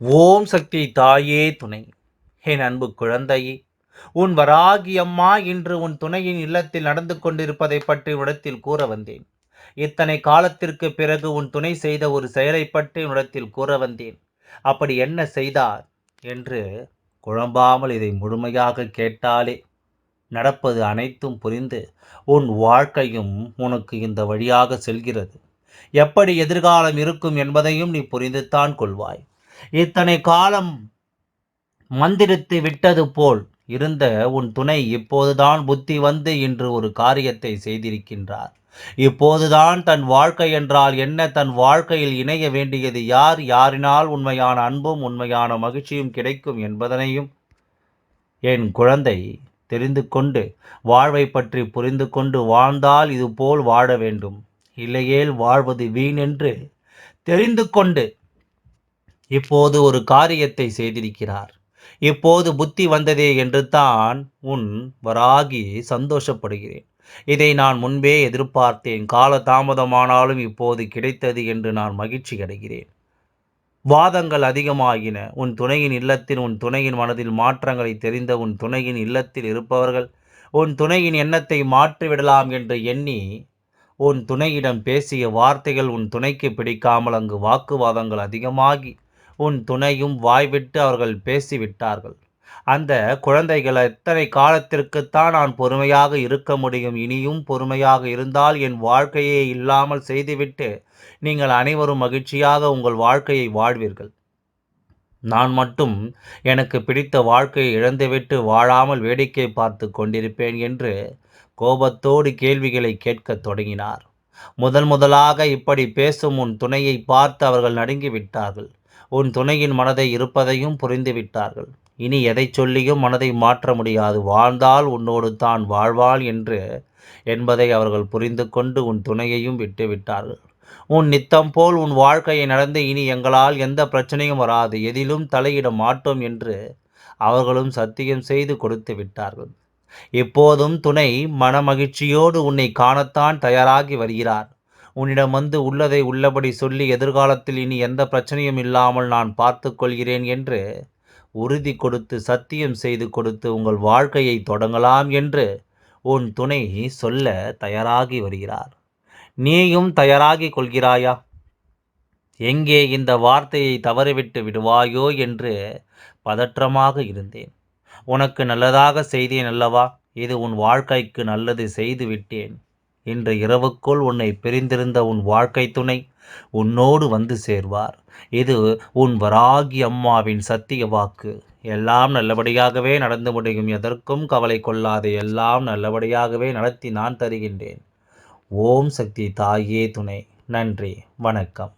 ஓம் சக்தி தாயே துணை. என் அன்பு குழந்தையே உன் வராகி அம்மா இன்று உன் துணையின் இல்லத்தில் நடந்து கொண்டிருப்பதை பற்றி உடத்தில் கூற வந்தேன். இத்தனை காலத்திற்கு பிறகு உன் துணை செய்த ஒரு செயலை பற்றி உடத்தில் கூற வந்தேன். அப்படி என்ன செய்தார்? என்று குழம்பாமல் இதை முழுமையாக கேட்டாலே நடப்பது அனைத்தும் புரிந்து உன் வாழ்க்கையும் உனக்கு இந்த வழியாக செல்கிறது. எப்படி எதிர்காலம் இருக்கும் என்பதையும் நீ புரிந்துத்தான் கொள்வாய். இத்தனை காலம் மந்திரித்து விட்டது போல் இருந்த உன் துணை இப்போதுதான் புத்தி வந்து இன்று ஒரு காரியத்தை செய்திருக்கின்றார். இப்போதுதான் தன் வாழ்க்கை என்றால் என்ன? தன் வாழ்க்கையில் இணைய வேண்டியது யார்? யாரினால் உண்மையான அன்பும் உண்மையான மகிழ்ச்சியும் கிடைக்கும் என்பதனையும் என் குழந்தை தெரிந்து கொண்டு வாழ்வை பற்றி புரிந்து கொண்டு வாழ்ந்தால் இதுபோல் வாழ வேண்டும். இல்லையேல் வாழ்வது வீண் என்று தெரிந்து கொண்டு இப்போது ஒரு காரியத்தை செய்திருக்கிறார். இப்போது புத்தி வந்ததே என்று தான் உன் வராகி சந்தோஷப்படுகிறேன். இதை நான் முன்பே எதிர்பார்த்தேன். கால தாமதமானாலும் இப்போது கிடைத்தது என்று நான் மகிழ்ச்சி அடைகிறேன். வாதங்கள் அதிகமாகின. உன் துணையின் இல்லத்தில் உன் துணையின் மனதில் மாற்றங்களை தெரிந்த உன் துணையின் இல்லத்தில் இருப்பவர்கள் உன் துணையின் எண்ணத்தை மாற்றிவிடலாம் என்று எண்ணி உன் துணையிடம் பேசிய வார்த்தைகள் உன் துணைக்கு பிடிக்காமல் அங்கு வாக்குவாதங்கள் அதிகமாகி உன் துணையும் வாய்விட்டு அவர்கள் பேசிவிட்டார்கள். அந்த குழந்தைகள் எத்தனை காலத்திற்குத்தான் நான் பொறுமையாக இருக்க முடியும் இனியும் பொறுமையாக இருந்தால் என் வாழ்க்கையே இல்லாமல் செய்துவிட்டு நீங்கள் அனைவரும் மகிழ்ச்சியாக உங்கள் வாழ்க்கையை வாழ்வீர்கள். நான் மட்டும் எனக்கு பிடித்த வாழ்க்கையை இழந்துவிட்டு வாழாமல் வேடிக்கை பார்த்து கொண்டிருப்பேன் என்று கோபத்தோடு கேள்விகளை கேட்கத் தொடங்கினார். முதன் முதலாக இப்படி பேசும் உன் துணையை பார்த்து அவர்கள் நடுங்கி விட்டார்கள் உன் துணையின் மனதை இருப்பதையும் புரிந்துவிட்டார்கள். இனி எதை சொல்லியும் மனதை மாற்ற முடியாது. வாழ்ந்தால் உன்னோடு தான் வாழ்வாள் என்று என்பதை அவர்கள் புரிந்து கொண்டு உன் துணையையும் விட்டுவிட்டார்கள் உன் நித்தம் போல் உன் வாழ்க்கையை நடந்து இனி எங்களால் எந்த பிரச்சனையும் வராது. எதிலும் தலையிட மாட்டோம் என்று அவர்களும் சத்தியம் செய்து கொடுத்து விட்டார்கள். இப்போதும் துணை மனமகிழ்ச்சியோடு உன்னை காணத்தான் தயாராகி வருகிறார். உன்னிடம் வந்து உள்ளதை உள்ளபடி சொல்லி எதிர்காலத்தில் இனி எந்த பிரச்சனையும் இல்லாமல் நான் பார்த்து கொள்கிறேன் என்று உறுதி கொடுத்து சத்தியம் செய்து கொடுத்து உங்கள் வாழ்க்கையை தொடங்கலாம் என்று உன் துணை சொல்ல தயாராகி வருகிறார். நீயும் தயாராகி கொள்கிறாயா? எங்கே இந்த வார்த்தையை தவறிவிட்டு விடுவாயோ என்று பதற்றமாக இருந்தேன். உனக்கு நல்லதாக செய்தேன் அல்லவா? இது உன் வாழ்க்கைக்கு நல்லது செய்து விட்டேன். இன்று இரவுக்குள் உன்னை பிரிந்திருந்த உன் வாழ்க்கை துணை உன்னோடு வந்து சேர்வார். இது உன் வராகி அம்மாவின் சத்திய வாக்கு. எல்லாம் நல்லபடியாகவே நடந்து முடியும். எதற்கும் கவலை கொள்ளாது. எல்லாம் நல்லபடியாகவே நடத்தி நான் தருகின்றேன். ஓம் சக்தி தாயே துணை. நன்றி. வணக்கம்.